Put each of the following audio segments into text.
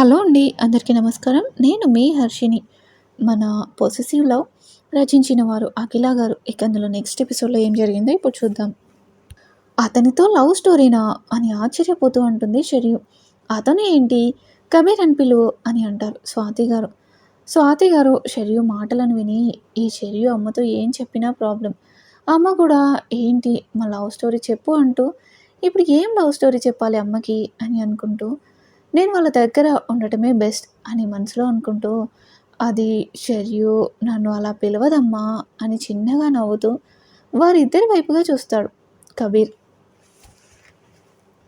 Hello అండి అందరికీ నమస్కారం. నేను మీ హర్షిని మన పొసెసివ్ లవ్ రచించిన వారు అఖిల గారు. ఇక అందులో నెక్స్ట్ ఎపిసోడ్లో ఏం జరిగిందో ఇప్పుడు చూద్దాం. అతనితో లవ్ స్టోరీనా అని ఆశ్చర్యపోతూ అంటుంది షరియు. అతను ఏంటి? కబీర్ అని పిలువు అని అంటారు స్వాతి గారు. స్వాతి గారు షరియు మాటలను విని ఈ షరియు అమ్మతో ఏం చెప్పినా ప్రాబ్లం అమ్మ కూడా ఏంటి? మా లవ్ స్టోరీ చెప్పు అంటూ ఇప్పుడు ఏం లవ్ స్టోరీ చెప్పాలి అమ్మకి? అని అనుకుంటూ నేను వాళ్ళ దగ్గర ఉండటమే బెస్ట్ అని మనసులో అనుకుంటూ అది షర్యు నన్ను అలా పిలవదమ్మా అని చిన్నగా నవ్వుతూ వారిద్దరి వైపుగా చూస్తాడు కబీర్.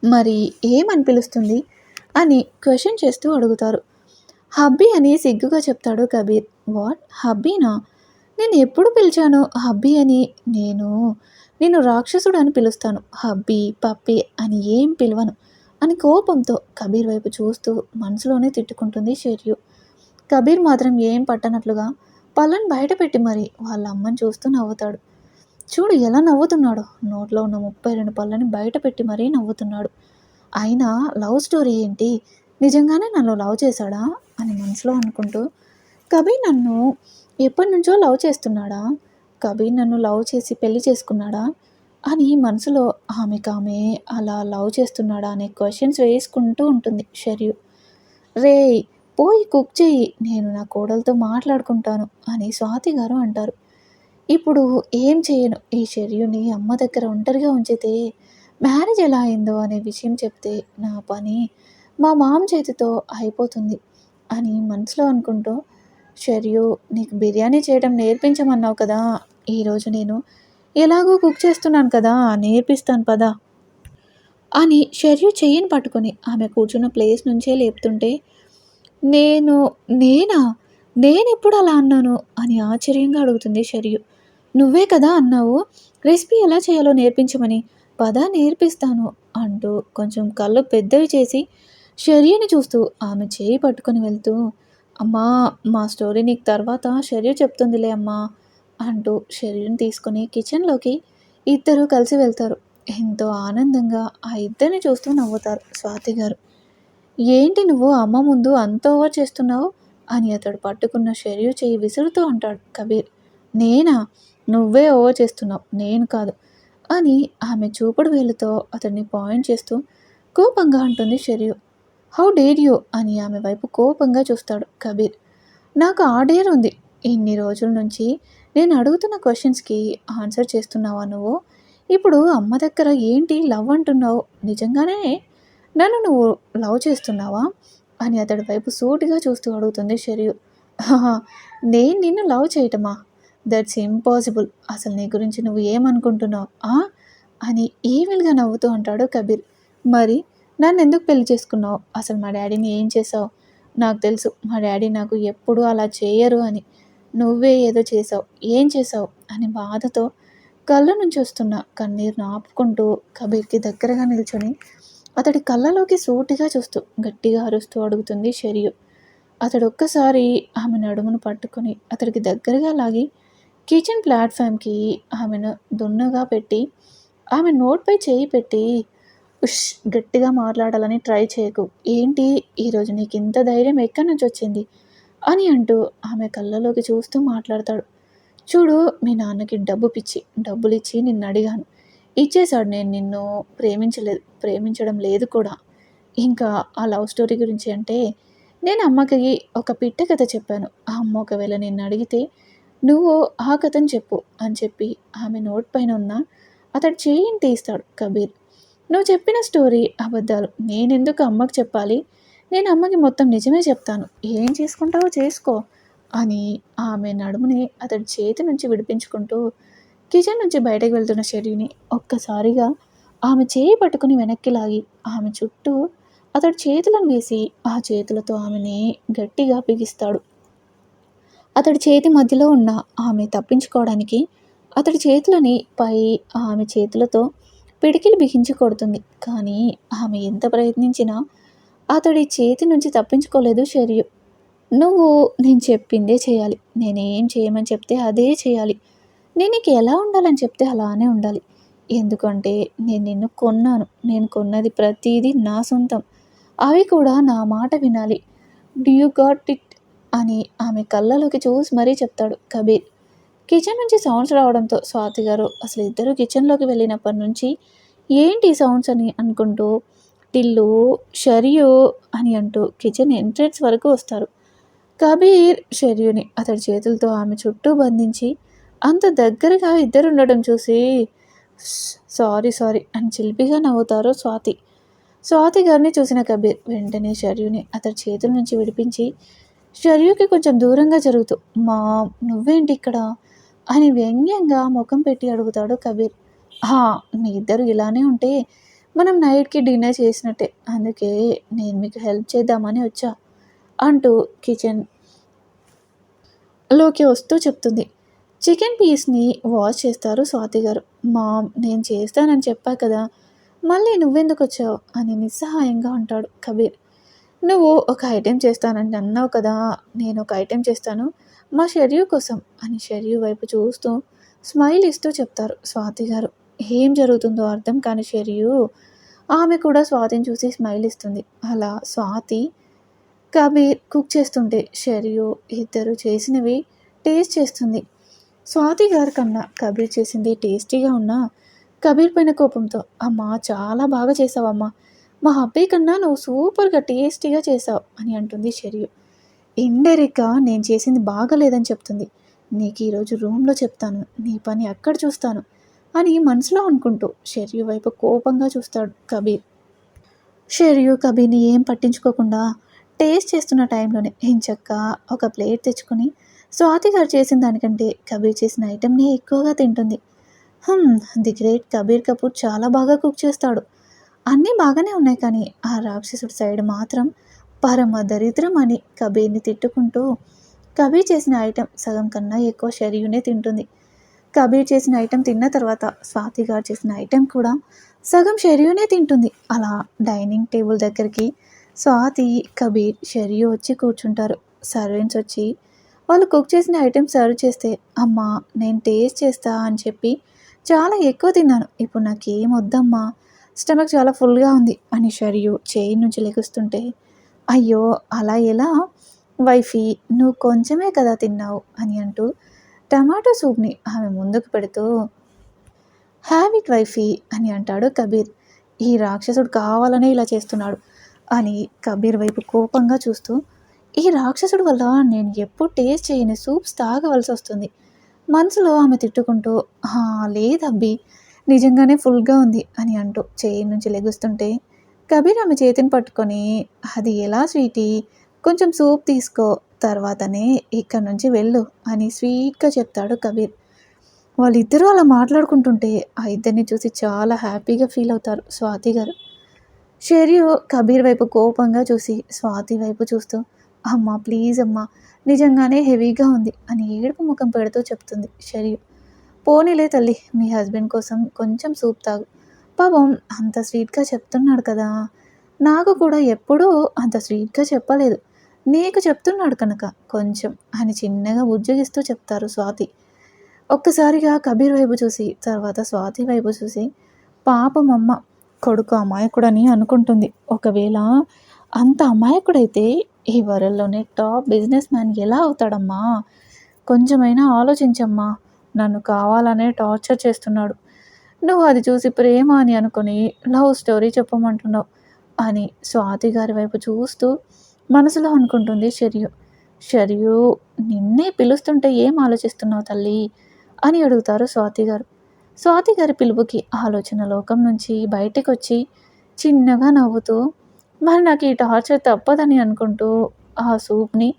మరి ఏమని పిలుస్తుంది? అని క్వశ్చన్ చేస్తూ అడుగుతారు. హబ్బీ అని సిగ్గుగా చెప్తాడు కబీర్. వాట్? హబ్బీనా? నేను ఎప్పుడు పిలిచాను? హబ్బీ అని నేను నేను రాక్షసుడు అని పిలుస్తాను. హబ్బీ పప్పి అని ఏం పిలవను. అని కోపంతో కబీర్ వైపు చూస్తూ మనసులోనే తిట్టుకుంటుంది షెర్యు. కబీర్ మాత్రం ఏం పట్టనట్లుగా పళ్ళని బయట పెట్టి మరి వాళ్ళ అమ్మని చూస్తూ నవ్వుతాడు. చూడు ఎలా నవ్వుతున్నాడో. నోట్లో ఉన్న ముప్పై రెండు పళ్ళని బయట పెట్టి మరీ నవ్వుతున్నాడు. అయినా లవ్ స్టోరీ ఏంటి? నిజంగానే నన్ను లవ్ చేశాడా? అని మనసులో అనుకుంటూ కబీర్ నన్ను ఎప్పటి నుంచో లవ్ చేస్తున్నాడా? కబీర్ నన్ను లవ్ చేసి పెళ్ళి చేసుకున్నాడా? అని మనసులో ఆమెకు ఆమె అలా లవ్ చేస్తున్నాడా అనే క్వశ్చన్స్ వేసుకుంటూ ఉంటుంది షర్యు. రే పోయి కుక్ చెయ్యి నేను నా కోడలతో మాట్లాడుకుంటాను అని స్వాతి గారు అంటారు. ఇప్పుడు ఏం చేయను? ఈ షర్యుని అమ్మ దగ్గర ఒంటరిగా ఉంచితే మ్యారేజ్ ఎలా అయిందో అనే విషయం చెప్తే నా పని మా మామ చేతితో అయిపోతుంది అని మనసులో అనుకుంటూ షర్యు నీకు బిర్యానీ చేయడం నేర్పించమన్నావు కదా ఈరోజు నేను ఎలాగో కుక్ చేస్తున్నాను కదా నేర్పిస్తాను పదా. అని షర్యు చెయ్యిని పట్టుకొని ఆమె కూర్చున్న ప్లేస్ నుంచే లేపుతుంటే నేను నేనా? నేనెప్పుడు అలా అన్నాను? అని ఆశ్చర్యంగా అడుగుతుంది షర్యు. నువ్వే కదా అన్నావు? రెసిపీ ఎలా చేయాలో నేర్పించమని. పద నేర్పిస్తాను అంటూ కొంచెం కళ్ళు పెద్దవి చేసి షర్యుని చూస్తూ ఆమె చేయి పట్టుకొని వెళ్తూ అమ్మా మా స్టోరీ నీకు తర్వాత షర్యు చెప్తుందిలే అమ్మా. అంటూ షెరీన్ తీసుకొని కిచెన్లోకి ఇద్దరు కలిసి వెళ్తారు. ఎంతో ఆనందంగా ఆ ఇద్దరిని చూస్తూ నవ్వుతారు స్వాతి గారు. ఏంటి నువ్వు అమ్మ ముందు అంత ఓవర్ చేస్తున్నావు? అని అతడు పట్టుకున్న షర్యు చేయి విసురుతూ అంటాడు కబీర్. నేనా? నువ్వే ఓవర్ చేస్తున్నావు. నేను కాదు అని ఆమె చూపుడు వేలుతో అతన్ని పాయింట్ చేస్తూ కోపంగా అంటుంది షర్యు హౌ డేర్ యూ అని ఆమె వైపు కోపంగా చూస్తాడు కబీర్. నాకు ఆ డేర్ ఉంది. ఇన్ని రోజుల నుంచి నేను అడుగుతున్న క్వశ్చన్స్కి ఆన్సర్ చేస్తున్నావా నువ్వు? ఇప్పుడు అమ్మ దగ్గర ఏంటి లవ్ అంటున్నావు? నిజంగానే నన్ను నువ్వు లవ్ చేస్తున్నావా? అని అతడి వైపు సూటిగా చూస్తూ అడుగుతుంది షరియు. నేను నిన్ను లవ్ చేయటమా? That's impossible. అసలు నీ గురించి నువ్వు ఏమనుకుంటున్నావు అని ఈవిల్గా నవ్వుతూ అంటాడు కబీర్. మరి నన్ను ఎందుకు పెళ్ళి చేసుకున్నావు? అసలు మా డాడీని ఏం చేసావు? నాకు తెలుసు మా డాడీ నాకు ఎప్పుడూ అలా చేయరు అని. నువ్వే ఏదో చేసావు ఏం చేసావు అని బాధతో కళ్ళ నుంచి వస్తున్న కన్నీరును ఆపుకుంటూ కబీర్కి దగ్గరగా నిల్చొని అతడి కళ్ళలోకి సూటిగా చూస్తూ గట్టిగా అరుస్తూ అడుగుతుంది షరియు. అతడు ఒక్కసారి ఆమె నడుమును పట్టుకొని అతడికి దగ్గరగా లాగి కిచెన్ ప్లాట్ఫామ్కి ఆమెను దున్నగా పెట్టి ఆమె నోట్పై చేయి పెట్టి ఉష్ గట్టిగా మాట్లాడాలని ట్రై చేయకు. ఏంటి? ఈరోజు నీకు ఇంత ధైర్యం ఎక్కడి నుంచి వచ్చింది? అని అంటూ ఆమె కళ్ళలోకి చూస్తూ మాట్లాడతాడు. చూడు మీ నాన్నకి డబ్బు పిచ్చి డబ్బులు ఇచ్చి నిన్ను అడిగాను. ఇచ్చేశాడు నేను నిన్ను ప్రేమించలేదు ప్రేమించడం లేదు కూడా. ఇంకా ఆ లవ్ స్టోరీ గురించి అంటే నేను అమ్మకి ఒక పిట్ట కథ చెప్పాను. ఆ అమ్మ ఒకవేళ నిన్ను అడిగితే నువ్వు ఆ కథను చెప్పు అని చెప్పి ఆమె నోట్ పైన ఉన్న అతడు చేయిని తీస్తాడు కబీర్. నువ్వు చెప్పిన స్టోరీ అబద్ధాలు. నేనెందుకు అమ్మకు చెప్పాలి? నేను అమ్మకి మొత్తం నిజమే చెప్తాను. ఏం చేసుకుంటావో చేసుకో అని ఆమె నడుముని అతడి చేతి నుంచి విడిపించుకుంటూ కిచెన్ నుంచి బయటకు వెళ్తున్న షెరీని ఒక్కసారిగా ఆమె చేయి పట్టుకుని వెనక్కి లాగి ఆమె చుట్టూ అతడి చేతులను వేసి ఆ చేతులతో ఆమెని గట్టిగా బిగిస్తాడు. అతడి చేతి మధ్యలో ఉన్న ఆమె తప్పించుకోవడానికి అతడి చేతులని పై ఆమె చేతులతో పిడికిలు బిగించి కొడుతుంది. కానీ ఆమె ఎంత ప్రయత్నించినా అతడి చేతి నుంచి తప్పించుకోలేదు షర్యు నువ్వు నేను చెప్పిందే చేయాలి. నేనేం చేయమని చెప్తే అదే చేయాలి. నేను నీకు ఎలా ఉండాలని చెప్తే అలానే ఉండాలి. ఎందుకంటే నేను నిన్ను కొన్నాను. నేను కొన్నది ప్రతిదీ నా సొంతం. అవి కూడా నా మాట వినాలి. డ్యూ గాట్ ఇట్ అని ఆమె కళ్ళలోకి చూసి మరీ చెప్తాడు కబీర్. కిచెన్ నుంచి సౌండ్స్ రావడంతో స్వాతి గారు అసలు ఇద్దరు కిచెన్లోకి వెళ్ళినప్పటి నుంచి ఏంటి ఈ సౌండ్స్ అని అనుకుంటూ టిల్లు షరియు అని అంటూ కిచెన్ ఎంట్రెన్స్ వరకు వస్తారు. కబీర్ షర్యుని అతడి చేతులతో ఆమె చుట్టూ బంధించి అంత దగ్గరగా ఇద్దరు ఉండడం చూసి సారీ సారీ అని చిలిపిగా నవ్వుతారు స్వాతి. స్వాతి గారిని చూసిన కబీర్ వెంటనే షర్యుని అతడి చేతుల నుంచి విడిపించి షర్యుకి కొంచెం దూరంగా జరుగుతూ మా నువ్వేంటి ఇక్కడ? అని వ్యంగ్యంగా ముఖం పెట్టి అడుగుతాడు కబీర్. హా మీ ఇద్దరు ఇలానే ఉంటే మనం నైట్కి డిన్నర్ చేసినట్టే. అందుకే నేను మీకు హెల్ప్ చేద్దామని వచ్చా అంటూ కిచెన్లోకి వస్తూ చెప్తుంది. చికెన్ పీస్ని వాష్ చేస్తారు స్వాతి గారు. మామ్ నేను చేస్తానని చెప్పా కదా మళ్ళీ నువ్వెందుకు వచ్చావు? అని నిస్సహాయంగా అంటాడు కబీర్. నువ్వు ఒక ఐటెం చేస్తానని అన్నావు కదా నేను ఒక ఐటెం చేస్తాను మా షెర్యూ కోసం అని షెర్యూ వైపు చూస్తూ స్మైల్ ఇస్తూ చెప్తారు స్వాతి గారు. ఏం జరుగుతుందో అర్థం కాని షెరియు ఆమె కూడా స్వాతిని చూసి స్మైల్ ఇస్తుంది. అలా స్వాతి కబీర్ కుక్ చేస్తుంటే షెరియు ఇద్దరు చేసినవి టేస్ట్ చేస్తుంది. స్వాతి గారి కన్నా కబీర్ చేసింది టేస్టీగా ఉన్నా కబీర్ పైన కోపంతో అమ్మా చాలా బాగా చేసావమ్మా. మా అబ్బాయి కన్నా నువ్వు సూపర్గా టేస్టీగా చేసావు అని అంటుంది షెరియు. ఇండైరెక్ట్గా నేను చేసింది బాగలేదని చెప్తుంది. నీకు ఈరోజు రూమ్లో చెప్తాను. నీ పని అక్కడ చూస్తాను. అని మనసులో అనుకుంటూ షెర్యూ వైపు కోపంగా చూస్తాడు కబీర్. షెరియు కబీర్ని ఏం పట్టించుకోకుండా టేస్ట్ చేస్తున్న టైంలోనే ఎంచక్క ఒక ప్లేట్ తెచ్చుకొని స్వాతి గారు చేసిన దానికంటే కబీర్ చేసిన ఐటెంని ఎక్కువగా తింటుంది. హమ్, ది గ్రేట్ కబీర్ కపూర్ చాలా బాగా కుక్ చేస్తాడు. అన్నీ బాగానే ఉన్నాయి కానీ ఆ రాక్షసుడి సైడ్ మాత్రం పరమ దరిద్రం అని కబీర్ని తిట్టుకుంటూ కబీర్ చేసిన ఐటెం సగం కన్నా ఎక్కువ షెరియునే తింటుంది. కబీర్ చేసిన ఐటెం తిన్న తర్వాత స్వాతి గారు చేసిన ఐటెం కూడా సగం షెర్యూనే తింటుంది. అలా డైనింగ్ టేబుల్ దగ్గరికి స్వాతి కబీర్ షెర్యూ వచ్చి కూర్చుంటారు. సర్వెంట్స్ వచ్చి వాళ్ళు కుక్ చేసిన ఐటెం సర్వ్ చేస్తే అమ్మా నేను టేస్ట్ చేస్తా అని చెప్పి చాలా ఎక్కువ తిన్నాను. ఇప్పుడు నాకేం వద్దమ్మా. స్టమక్ చాలా ఫుల్గా ఉంది అని షరియు చేయి నుంచి లెగుస్తుంటే అయ్యో అలా ఎలా? వైఫీ నువ్వు కొంచెమే కదా తిన్నావు అని అంటూ టమాటో సూప్ని ఆమె ముందుకు పెడుతూ హ్యావ్ ఇట్ వైఫీ అని అంటాడు కబీర్. ఈ రాక్షసుడు కావాలనే ఇలా చేస్తున్నాడు అని కబీర్ వైపు కోపంగా చూస్తూ ఈ రాక్షసుడు వల్ల నేను ఎప్పుడు టేస్ట్ చేయని సూప్స్ తాగవలసి వస్తుంది. మనసులో ఆమె తిట్టుకుంటూ లేదబ్బి నిజంగానే ఫుల్గా ఉంది అని అంటూ చేయి నుంచి లెగుస్తుంటే కబీర్ ఆమె చేతిని పట్టుకొని అది ఎలా స్వీటీ? కొంచెం సూప్ తీసుకో తర్వాతనే ఇక్కడ నుంచి వెళ్ళు అని స్వీట్గా చెప్తాడు కబీర్. వాళ్ళిద్దరూ అలా మాట్లాడుకుంటుంటే ఆ ఇద్దరిని చూసి చాలా హ్యాపీగా ఫీల్ అవుతారు స్వాతి గారు. షెరియు కబీర్ వైపు కోపంగా చూసి స్వాతి వైపు చూస్తూ అమ్మ ప్లీజ్ అమ్మ నిజంగానే హెవీగా ఉంది అని ఏడుపు ముఖం పెడుతూ చెప్తుంది షెరియు. పోనీలే తల్లి మీ హస్బెండ్ కోసం కొంచెం సూప్ తాగు. పాపం అంత స్వీట్గా చెప్తున్నాడు కదా. నాకు కూడా ఎప్పుడూ అంత స్వీట్గా చెప్పలేదు. నీకు చెప్తున్నాడు కనుక. కొంచెం అని చిన్నగా ఉద్యోగిస్తూ చెప్తారు స్వాతి. ఒక్కసారిగా కబీర్ వైపు చూసి తర్వాత స్వాతి వైపు చూసి పాపం అమ్మ కొడుకు అమాయకుడని అనుకుంటుంది. ఒకవేళ అంత అమాయకుడైతే ఈ వరల్డ్లోనే టాప్ బిజినెస్ మ్యాన్ ఎలా అవుతాడమ్మా? కొంచెమైనా ఆలోచించమ్మా. నన్ను కావాలనే టార్చర్ చేస్తున్నాడు. నువ్వు అది చూసి ప్రేమ అని అనుకుని లవ్ స్టోరీ చెప్పమంటున్నావు అని స్వాతి గారి వైపు చూస్తూ మనసులో అనుకుంటుంది షర్యు షర్యు నిన్నే పిలుస్తుంటే ఏం ఆలోచిస్తున్నావు తల్లి? అని అడుగుతారు స్వాతి గారు. స్వాతి గారి పిలుపుకి ఆలోచన లోకం నుంచి బయటకు వచ్చి చిన్నగా నవ్వుతూ మరి నాకు ఈ టార్చర్ తప్పదని అనుకుంటూ ఆ సూప్ని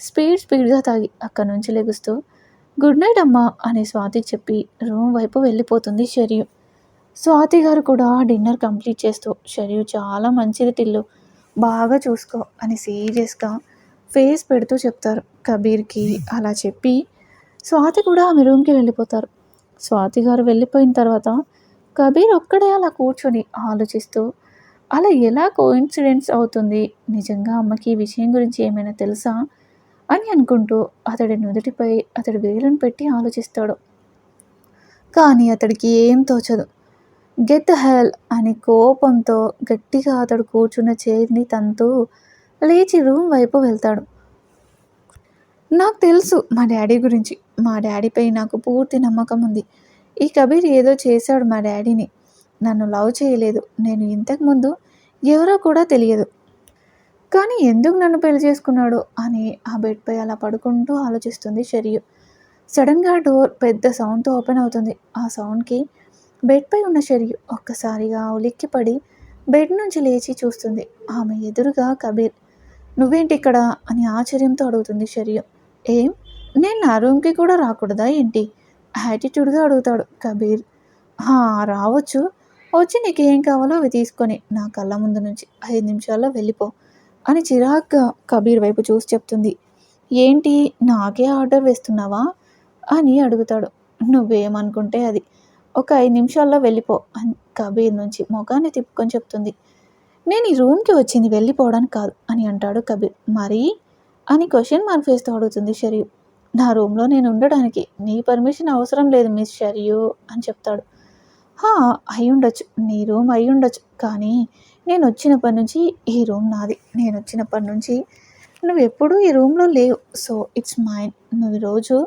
స్పీడ్ స్పీడ్గా తాగి అక్కడి నుంచి లెగుస్తూ గుడ్ నైట్ అమ్మా అని స్వాతి చెప్పి రూమ్ వైపు వెళ్ళిపోతుంది షర్యు. స్వాతి గారు కూడా డిన్నర్ కంప్లీట్ చేస్తూ షర్యు చాలా మంచిది టిల్లు. బాగా చూసుకో అని సీరియస్గా ఫేస్ పెడుతూ చెప్తారు కబీర్కి అలా చెప్పి. స్వాతి కూడా ఆమె రూమ్కి వెళ్ళిపోతారు. స్వాతి గారు వెళ్ళిపోయిన తర్వాత కబీర్ ఒక్కడే అలా కూర్చొని ఆలోచిస్తూ అలా ఎలా కోఇన్సిడెంట్స్ అవుతుంది? నిజంగా అమ్మకి ఈ విషయం గురించి ఏమైనా తెలుసా? అని అనుకుంటూ అతడి నుదుటిపై అతడి వేలును పెట్టి ఆలోచిస్తాడు. కానీ అతడికి ఏం తోచదు. గెట్ హెల్ అని కోపంతో గట్టిగా అతడు కూర్చున్న చైర్ని తంతూ లేచి రూమ్ వైపు వెళ్తాడు. నాకు తెలుసు మా డాడీ గురించి. మా డాడీపై నాకు పూర్తి నమ్మకం ఉంది. ఈ కబీర్ ఏదో చేశాడు మా డాడీని. నన్ను లవ్ చేయలేదు. నేను ఇంతకుముందు ఎవరో కూడా తెలియదు. కానీ ఎందుకు నన్ను పెళ్ళి చేసుకున్నాడు అని ఆ బెడ్పై అలా పడుకుంటూ ఆలోచిస్తుంది షరియు సడన్గా డోర్ పెద్ద సౌండ్తో ఓపెన్ అవుతుంది. ఆ సౌండ్కి బెడ్పై ఉన్న షరియు ఒక్కసారిగా ఉలిక్కిపడి బెడ్ నుంచి లేచి చూస్తుంది. ఆమె ఎదురుగా కబీర్. నువ్వేంటి ఇక్కడ? అని ఆశ్చర్యంతో అడుగుతుంది షరియు ఏం? నేను నా రూమ్కి కూడా రాకూడదా ఏంటి? యాటిట్యూడ్గా అడుగుతాడు కబీర్. "హా, రావచ్చు. వచ్చి నీకు ఏం కావాలో అవి తీసుకొని నా కళ్ళ ముందు నుంచి ఐదు నిమిషాల్లో వెళ్ళిపో అని చిరాగ్గా కబీర్ వైపు చూసి చెప్తుంది. ఏంటి? నాకే ఆర్డర్ వేస్తున్నావా? అని అడుగుతాడు. నువ్వేమనుకుంటే అది. ఒక ఐదు నిమిషాల్లో వెళ్ళిపో. అని కబీర్ నుంచి మొగాన్ని తిప్పుకొని చెప్తుంది. నేను ఈ రూమ్కి వచ్చింది వెళ్ళిపోవడానికి కాదు అని అంటాడు కబీర్. మరి? అని క్వశ్చన్ మార్క్ వేస్తూ అడుగుతుంది షరియు నా రూమ్లో నేను ఉండడానికి నీ పర్మిషన్ అవసరం లేదు మిస్ షరియు అని చెప్తాడు. హా అయి ఉండొచ్చు. నీ రూమ్ అయి ఉండొచ్చు. కానీ నేను వచ్చినప్పటి నుంచి ఈ రూమ్ నాది. నేను వచ్చినప్పటి నుంచి నువ్వు ఎప్పుడూ ఈ రూమ్లో లేవు. So it's mine. నువ్వు రోజు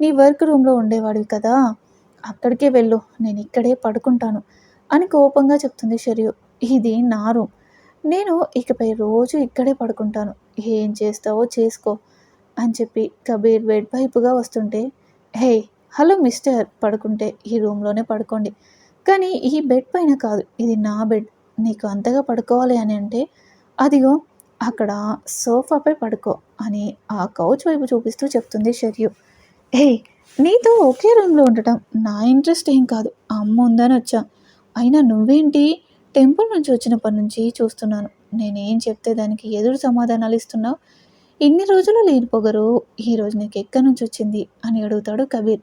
నీ వర్క్ రూమ్లో ఉండేవాడివి కదా. అక్కడికే వెళ్ళు నేను ఇక్కడే పడుకుంటాను అని కోపంగా చెప్తుంది షరియు. ఇది నా రూమ్. నేను ఇకపై రోజు ఇక్కడే పడుకుంటాను. ఏం చేస్తావో చేసుకో అని చెప్పి కబీర్ బెడ్ వైపుగా వస్తుంటే హే హలో మిస్టర్ పడుకుంటే ఈ రూమ్లోనే పడుకోండి. కానీ ఈ బెడ్ పైన కాదు ఇది నా బెడ్. నీకు అంతగా పడుకోవాలి అని అంటే అదిగో అక్కడ సోఫాపై పడుకో అని ఆ కౌచ్ వైపు చూపిస్తూ చెప్తుంది షర్యు. హే నీతో ఒకే రూమ్లో ఉండటం నా ఇంట్రెస్ట్ ఏం కాదు. అమ్మ ఉందని వచ్చా. అయినా నువ్వేంటి? టెంపుల్ నుంచి వచ్చినప్పటి నుంచి చూస్తున్నాను. నేనేం చెప్తే దానికి ఎదురు సమాధానాలు ఇస్తున్నావు? ఇన్ని రోజులు లేని పొగరు ఈరోజు నీకు ఎక్కడి నుంచి వచ్చింది? అని అడుగుతాడు కబీర్.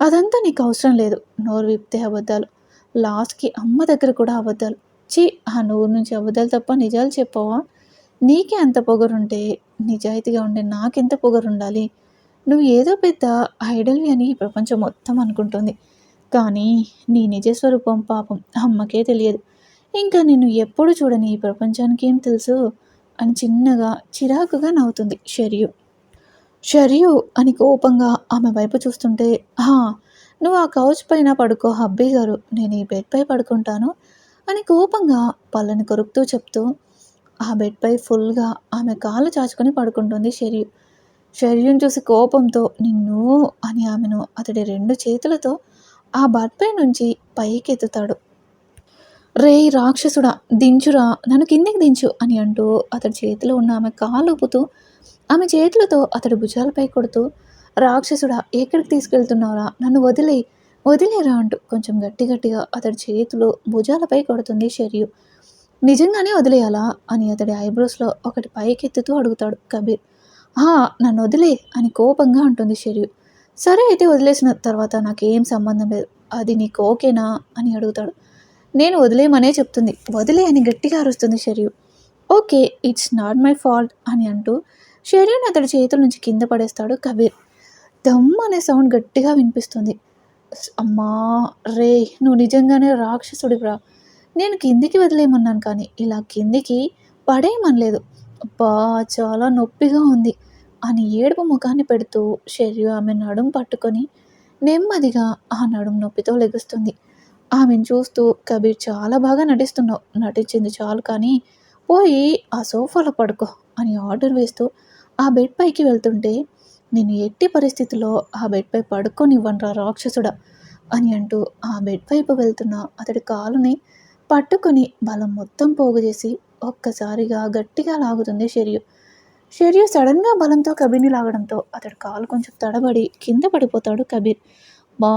అదంతా నీకు అవసరం లేదు. నోరు విప్తే అబద్ధాలు. లాస్ట్కి అమ్మ దగ్గర కూడా అబద్ధాలు. చి ఆ నోరు నుంచి అబద్ధాలు తప్ప నిజాలు చెప్పవా? నీకే అంత పొగరుంటే నిజాయితీగా ఉండే నాకెంత పొగరుండాలి? నువ్వు ఏదో పెద్ద ఐడల్వి అని ఈ ప్రపంచం మొత్తం అనుకుంటుంది. కానీ నీ నిజస్వరూపం పాపం అమ్మకే తెలియదు. ఇంకా నిన్ను ఎప్పుడు చూడని ఈ ప్రపంచానికి ఏం తెలుసు? అని చిన్నగా చిరాకుగా నవ్వుతుంది షరియు. షరియు అని కోపంగా ఆమె వైపు చూస్తుంటే హా నువ్వు ఆ కౌచ్ పైన పడుకో హబ్బీ గారు. నేను ఈ బెడ్పై పడుకుంటాను అని కోపంగా పళ్ళని కొరుకుతూ చెప్తూ ఆ బెడ్పై ఫుల్గా ఆమె కాళ్ళు చాచుకొని పడుకుంటుంది షరియు. శరీరం చూసి కోపంతో నిన్ను అని ఆమెను అతడి రెండు చేతులతో ఆ బెడ్పై నుంచి పైకెత్తుతాడు. రే రాక్షసుడా దించురా నన్ను కిందికి దించు అని అంటూ అతడి చేతిలో ఉన్న ఆమె కాలు ఊపుతూ ఆమె చేతులతో అతడి భుజాలపై కొడుతూ రాక్షసుడా ఎక్కడికి తీసుకెళ్తున్నావురా? నన్ను వదిలే వదిలేరా అంటూ కొంచెం గట్టి గట్టిగా అతడి చేతులు భుజాలపై కొడుతుంది షరియు నిజంగానే వదిలేయాలా? అని అతడి ఐబ్రోస్లో ఒకటి పైకెత్తుతూ అడుగుతాడు కబీర్. నన్ను వదిలే అని కోపంగా అంటుంది షరియు. సరే అయితే వదిలేసిన తర్వాత నాకేం సంబంధం లేదు. అది నీకు ఓకేనా అని అడుగుతాడు. నేను వదిలేయమనే చెప్తుంది. వదిలే అని గట్టిగా అరుస్తుంది షెరియు. Okay it's not my fault అని అంటూ షెరియుని అతడి చేతుల నుంచి కింద పడేస్తాడు కబీర్. దమ్ అనే సౌండ్ గట్టిగా వినిపిస్తుంది. అమ్మా రే నువ్వు నిజంగానే రాక్షసుడివిరా. నేను కిందికి వదిలేయమన్నాను కానీ ఇలా కిందికి పడేయమనలేదు. అబ్బా చాలా నొప్పిగా ఉంది అని ఏడుపు ముఖాన్ని పెడుతూ శరీరం ఆమె నడుం పట్టుకొని నెమ్మదిగా ఆ నడుం నొప్పితో లెగుస్తుంది. ఆమెను చూస్తూ కబీర్ చాలా బాగా నటిస్తున్నావు. నటించింది చాలు కానీ పోయి ఆ సోఫాలో పడుకో అని ఆర్డర్ వేస్తూ ఆ బెడ్ పైకి వెళ్తుంటే నేను ఎట్టి పరిస్థితుల్లో ఆ బెడ్పై పడుకోనివ్వనరా రాక్షసుడా అని అంటూ ఆ బెడ్ వైపు వెళ్తున్న అతడి కాలుని పట్టుకొని బలం మొత్తం పోగు చేసి ఒక్కసారిగా గట్టిగా లాగుతుంది షెరియు. షెరియు సడన్గా బలంతో కబీర్ని లాగడంతో అతడు కాలు కొంచెం తడబడి కింద పడిపోతాడు కబీర్. బా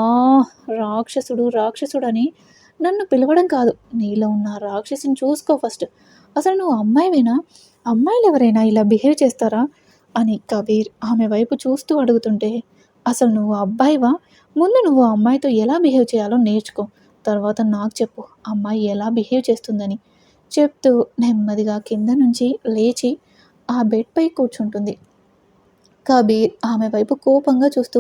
రాక్షసుడు రాక్షసుడు అని నన్ను పిలవడం కాదు. నీలో ఉన్న రాక్షసుని రాక్షసిని చూసుకో ఫస్ట్. అసలు నువ్వు అమ్మాయివేనా? అమ్మాయిలు ఎవరైనా ఇలా బిహేవ్ చేస్తారా? అని కబీర్ ఆమె వైపు చూస్తూ అడుగుతుంటే అసలు నువ్వు అబ్బాయివా? ముందు నువ్వు అమ్మాయితో ఎలా బిహేవ్ చేయాలో నేర్చుకో. తర్వాత నాకు చెప్పు అమ్మాయి ఎలా బిహేవ్ చేస్తుందని. చెప్తూ నెమ్మదిగా కింద నుంచి లేచి ఆ బెడ్పై కూర్చుంటుంది. కబీర్ ఆమె వైపు కోపంగా చూస్తూ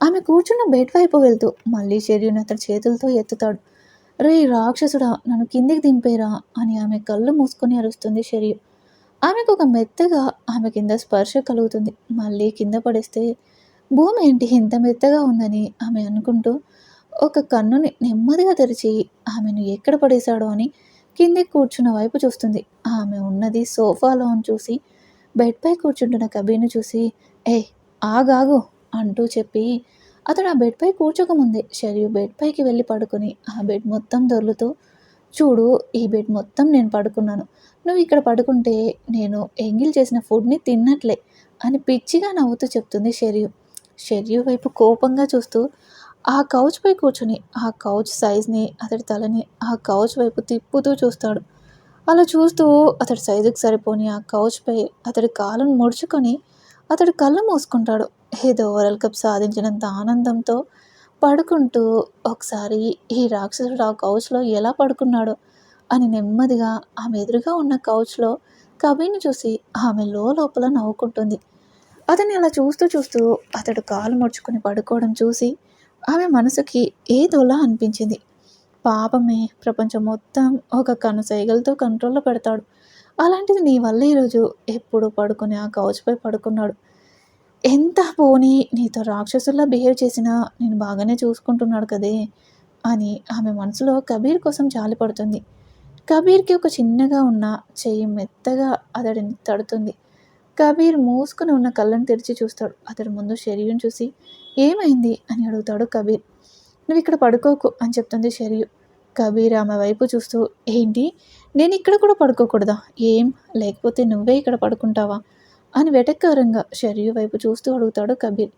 ఆమె కూర్చున్న బెడ్ వైపు వెళ్తూ మళ్ళీ చెర్యుని అతడి చేతులతో ఎత్తుతాడు. రే రాక్షసుడా నన్ను కిందికి దింపేరా అని ఆమె కళ్ళు మూసుకొని అరుస్తుంది షెరియు ఆమెకు ఒక మెత్తగా ఆమె కింద స్పర్శ కలుగుతుంది. మళ్ళీ కింద పడేస్తే భూమి ఏంటి ఇంత మెత్తగా ఉందని ఆమె అనుకుంటూ ఒక కన్నుని నెమ్మదిగా తెరిచి ఆమెను ఎక్కడ పడేశాడో అని కింది కూర్చున్న వైపు చూస్తుంది. ఆమె ఉన్నది సోఫాలో అని చూసి బెడ్పై కూర్చుంటున్న కబీర్ని చూసి ఏ ఆగాగు అంటూ చెప్పి అతడు ఆ బెడ్పై కూర్చోకముందే షరియు బెడ్ పైకి వెళ్ళి పడుకొని ఆ బెడ్ మొత్తం దొర్లుతూ చూడు ఈ బెడ్ మొత్తం నేను పడుకున్నాను. నువ్వు ఇక్కడ పడుకుంటే నేను ఎంగిల్ చేసిన ఫుడ్ని తిన్నట్లే అని పిచ్చిగా నవ్వుతూ చెప్తుంది షెరియు. షెరియు వైపు కోపంగా చూస్తూ ఆ కౌచ్పై కూర్చొని ఆ కౌచ్ సైజ్ని అతడి తలని ఆ కౌచ్ వైపు తిప్పుతూ చూస్తాడు. అలా చూస్తూ అతడి సైజుకి సరిపోని ఆ కౌచ్పై అతడి కాలును ముడుచుకొని అతడు కళ్ళు మూసుకుంటాడు. ఏదో వరల్డ్ కప్ సాధించినంత ఆనందంతో పడుకుంటూ ఒకసారి ఈ రాక్షసుడు ఆ కౌచ్లో ఎలా పడుకున్నాడో అని నెమ్మదిగా ఆమె ఎదురుగా ఉన్న కౌచ్లో కబీని చూసి ఆమె లోపల నవ్వుకుంటుంది. అతన్ని అలా చూస్తూ చూస్తూ అతడు కాలు ముడుచుకొని పడుకోవడం చూసి ఆమె మనసుకి ఏదోలా అనిపించింది. పాపమే ప్రపంచం మొత్తం ఒక కనుసైగలతో కంట్రోల్లో పెడతాడు. అలాంటిది నీ వల్ల ఈరోజు ఎప్పుడు పడుకుని ఆ కౌచ్పై పడుకున్నాడు. ఎంత పోనీ నీతో రాక్షసుల్లా బిహేవ్ చేసినా నేను బాగానే చూసుకుంటున్నాడు కదే అని ఆమె మనసులో కబీర్ కోసం జాలిపడుతుంది కబీర్కి ఒక చిన్నగా ఉన్న చెయ్యి మెత్తగా అతడిని తడుతుంది. కబీర్ మూసుకుని ఉన్న కళ్ళను తెరిచి చూస్తాడు. అతడి ముందు శరీరం చూసి ఏమైంది అని అడుగుతాడు కబీర్. నువ్వు ఇక్కడ పడుకోకు అని చెప్తుంది షరియు. కబీర్ ఆమె వైపు చూస్తూ ఏంటి? నేను ఇక్కడ కూడా పడుకోకూడదా? ఏం? లేకపోతే నువ్వే ఇక్కడ పడుకుంటావా? అని వెటకారంగా షరియు వైపు చూస్తూ అడుగుతాడు కబీర్.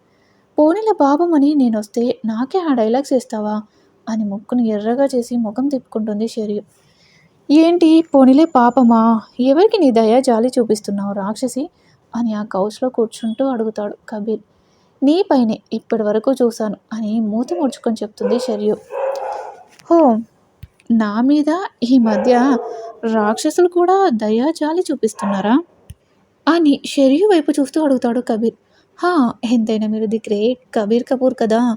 పోనీల పాపమని నేను వస్తే నాకే ఆ డైలాగ్స్ ఇస్తావా అని ముక్కును ఎర్రగా చేసి ముఖం తిప్పుకుంటుంది షరియు. ఏంటి? పోనీలే పాపమా? ఎవరికి నీ దయ జాలి చూపిస్తున్నావు రాక్షసి? అని ఆ కౌచ్లో కూర్చుంటూ అడుగుతాడు కబీర్. నీ పైనే ఇప్పటి వరకు చూశాను అని మూతి ముడుచుకొని చెప్తుంది షరియు. హో నా మీద ఈ మధ్య రాక్షసులు కూడా దయాజాలి చూపిస్తున్నారా? అని షెరియు వైపు చూస్తూ అడుగుతాడు కబీర్. హా ఎంతైనా మీరు ది గ్రేట్ కబీర్ కపూర్ కదా.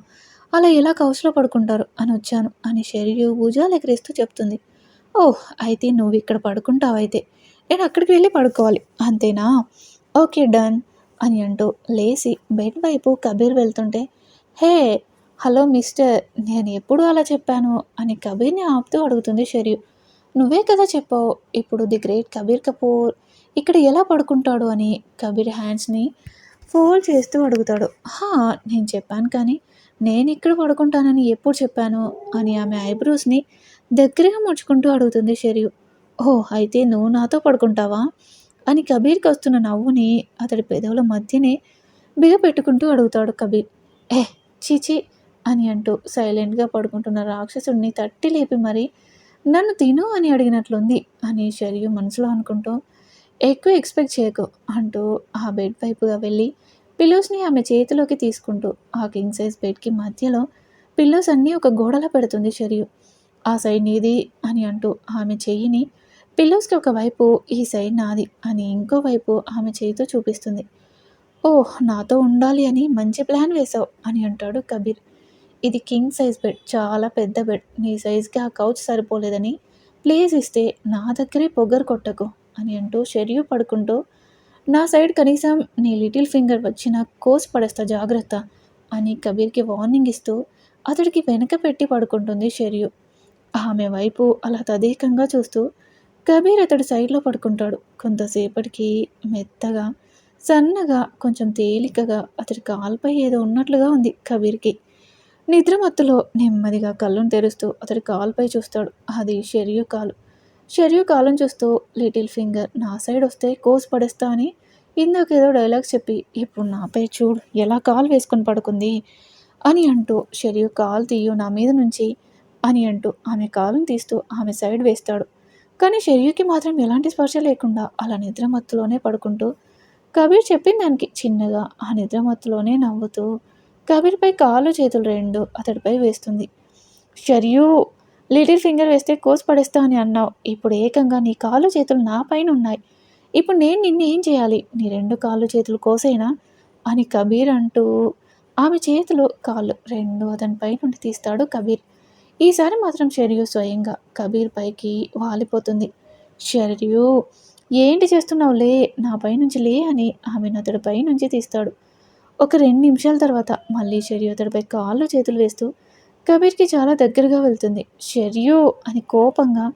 అలా ఎలా కౌసులో పడుకుంటారు? అని వచ్చాను అని షెరియు భుజాలు ఎగరేస్తూ చెప్తుంది. ఓహ్ అయితే నువ్వు ఇక్కడ పడుకుంటావైతే. నేను అక్కడికి వెళ్ళి పడుకోవాలి. అంతేనా? Okay done. అని అంటూ లేచి బెడ్ వైపు కబీర్ వెళ్తుంటే హే హలో మిస్టర్ నేను ఎప్పుడు అలా చెప్పాను? అని కబీర్ని ఆపుతూ అడుగుతుంది షరియు నువ్వే కదా చెప్పావు ఇప్పుడు ది గ్రేట్ కబీర్ కపూర్ ఇక్కడ ఎలా పడుకుంటాడు? అని కబీర్ హ్యాండ్స్ని ఫోల్డ్ చేస్తూ అడుగుతాడు. హా నేను చెప్పాను కానీ నేను ఇక్కడ పడుకుంటానని ఎప్పుడు చెప్పాను? అని ఆమె ఐబ్రోస్ని దగ్గరగా ముడుచుకుంటూ అడుగుతుంది షరియు ఓ అయితే నువ్వు నాతో పడుకుంటావా? అని కబీర్కి వస్తున్న నవ్వుని అతడి పెదవుల మధ్యనే బిగపెట్టుకుంటూ అడుగుతాడు కబీర్. ఏ చీచీ అని అంటూ సైలెంట్గా పడుకుంటున్న రాక్షసుడిని తట్టి లేపి మరి నన్ను తిను అని అడిగినట్లుంది అని షరియు మనసులో అనుకుంటూ ఎక్కువ ఎక్స్పెక్ట్ చేయకు అంటూ ఆ బెడ్ వైపుగా వెళ్ళి పిల్లోస్ని ఆమె చేతిలోకి తీసుకుంటూ ఆ కింగ్ సైజ్ బెడ్కి మధ్యలో పిల్లోస్ అన్నీ ఒక గోడలో పెడుతుంది షరియు. ఆ సైడ్ నీది అని అంటూ ఆమె చెయ్యిని పిల్లోస్కి ఒకవైపు ఈ సైడ్ నాది అని ఇంకోవైపు ఆమె చేయితో చూపిస్తుంది. ఓహ్ నాతో ఉండాలి అని మంచి ప్లాన్ వేశావు అని అంటాడు కబీర్. ఇది కింగ్ సైజ్ బెడ్ చాలా పెద్ద బెడ్. నీ సైజ్కి ఆ కౌచ్ సరిపోలేదని ప్లీజ్ ఇస్తే నా దగ్గరే పొగరు కొట్టకు అని అంటూ షెర్యూ పడుకుంటూ నా సైడ్ కనీసం నీ లిటిల్ ఫింగర్ వచ్చిన కోసి పడేస్తా జాగ్రత్త అని కబీర్కి వార్నింగ్ ఇస్తూ అతడికి వెనక పెట్టి పడుకుంటుంది షెర్యు ఆమె వైపు అలా తదేకంగా చూస్తూ కబీర్ అతడి సైడ్లో పడుకుంటాడు. కొంతసేపటికి మెత్తగా సన్నగా కొంచెం తేలికగా అతడి కాలుపై ఏదో ఉన్నట్లుగా ఉంది కబీర్కి. నిద్రమత్తులో నెమ్మదిగా కళ్ళను తెరుస్తూ అతడి కాలుపై చూస్తాడు. అది షెరియు కాలు. షెరియు కాలం చూస్తూ లిటిల్ ఫింగర్ నా సైడ్ వస్తే కోసు పడేస్తా అని ఇందాకేదో డైలాగ్ చెప్పి ఇప్పుడు నాపై చూడు ఎలా కాలు వేసుకొని పడుకుంది? అని అంటూ షెరియు కాలు తీయు నా మీద నుంచి అని అంటూ ఆమె కాలును తీస్తూ ఆమె సైడ్ వేస్తాడు. కానీ షెర్యూకి మాత్రం ఎలాంటి స్పర్శ లేకుండా అలా నిద్రమత్తులోనే పడుకుంటూ కబీర్ చెప్పిన దానికి చిన్నగా ఆ నిద్రమత్తులోనే నవ్వుతూ కబీర్పై కాళ్ళు చేతులు రెండు అతడిపై వేస్తుంది. షర్యూ లిటిల్ ఫింగర్ వేస్తే కోసి పడేస్తా అని అన్నావు. ఇప్పుడు ఏకంగా నీ కాళ్ళు చేతులు నా పైన ఉన్నాయి. ఇప్పుడు నేను నిన్ను ఏం చేయాలి? నీ రెండు కాళ్ళు చేతులు కోసేనా? అని కబీర్ అంటూ ఆమె చేతులు కాళ్ళు రెండు అతనిపై నుండి తీస్తాడు కబీర్. ఈసారి మాత్రం షెరియు స్వయంగా కబీర్ పైకి వాలిపోతుంది. షెరియు ఏంటి చేస్తున్నావు లే నా పై నుంచి లే అని ఆమెను అతడి పై నుంచి తీస్తాడు. ఒక రెండు నిమిషాల తర్వాత మళ్ళీ షెరియు అతడిపై కాళ్ళు చేతులు వేస్తూ కబీర్కి చాలా దగ్గరగా వెళ్తుంది. షెరియు అని కోపంగా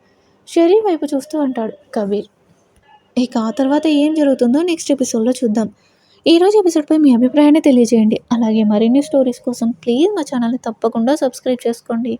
షెరియు వైపు చూస్తూ అంటాడు కబీర్. ఇక ఆ తర్వాత ఏం జరుగుతుందో నెక్స్ట్ ఎపిసోడ్లో చూద్దాం. ఈరోజు ఎపిసోడ్పై మీ అభిప్రాయాన్ని తెలియజేయండి. అలాగే మరిన్ని స్టోరీస్ కోసం ప్లీజ్ మా ఛానల్ని తప్పకుండా సబ్స్క్రైబ్ చేసుకోండి.